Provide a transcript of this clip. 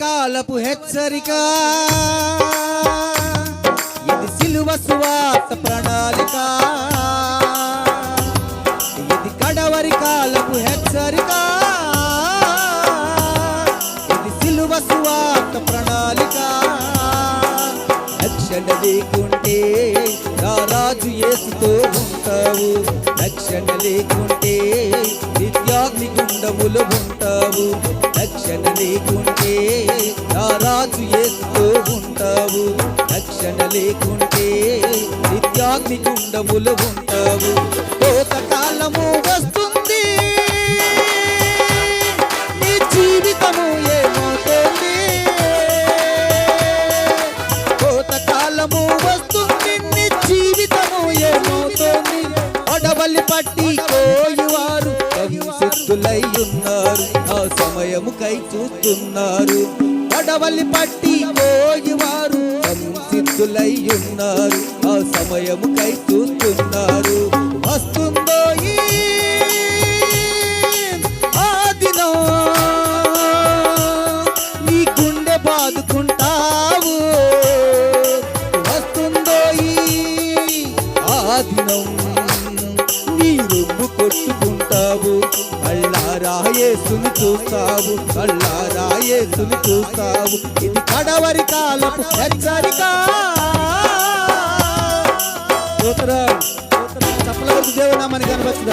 కాలపు హెచ్చరిక. ఇది సిలువ సువార్త ప్రణాళిక. ఇది కడవరి కాలపు హెచ్చరిక. ఇది సిలువ సువార్త ప్రణాళిక. రక్షణ లేకుంటే నా రాజు యేసుతో ఉంటావు. రక్షణ లేకుంటే విద్యాగ్ని గుండములు ఉంటావు. రక్షణ లేకుంటే లేకుంటే రాజు యేసుతో ఉంటావు. రక్షణ లేకుంటే నిత్యాగ్ని గుండములు ఉంటావు. కోత కాలము వస్తుంది. నీ జీవితము ఏమవుతుంది? కోత కాలము వస్తుంది. నీ జీవితము ఏమవుతుంది? అడవలి పట్టి కోయువా? భక్తులై ఉన్నారు ఆ సమయము కై చూస్తున్నారు. పడవలి పట్టి కోయువారు సిద్ధులై ఉన్నారు ఆ సమయము కై చూస్తున్నారు. వస్తుందో ఆ దినం నీ గుండె బాదుకుంటావు. వస్తుందో ఆ దినం నీ రొమ్ము కొట్టుకుంటావు. కళ్ళారాయేసుని చూస్తావు కళ్ళారాయేసుని చూస్తావు ఇది కడవరి కాలపు హెచ్చరిక స్తోత్రం. చెప్పల వరకు దేవుడు నామని కనబడుతుంది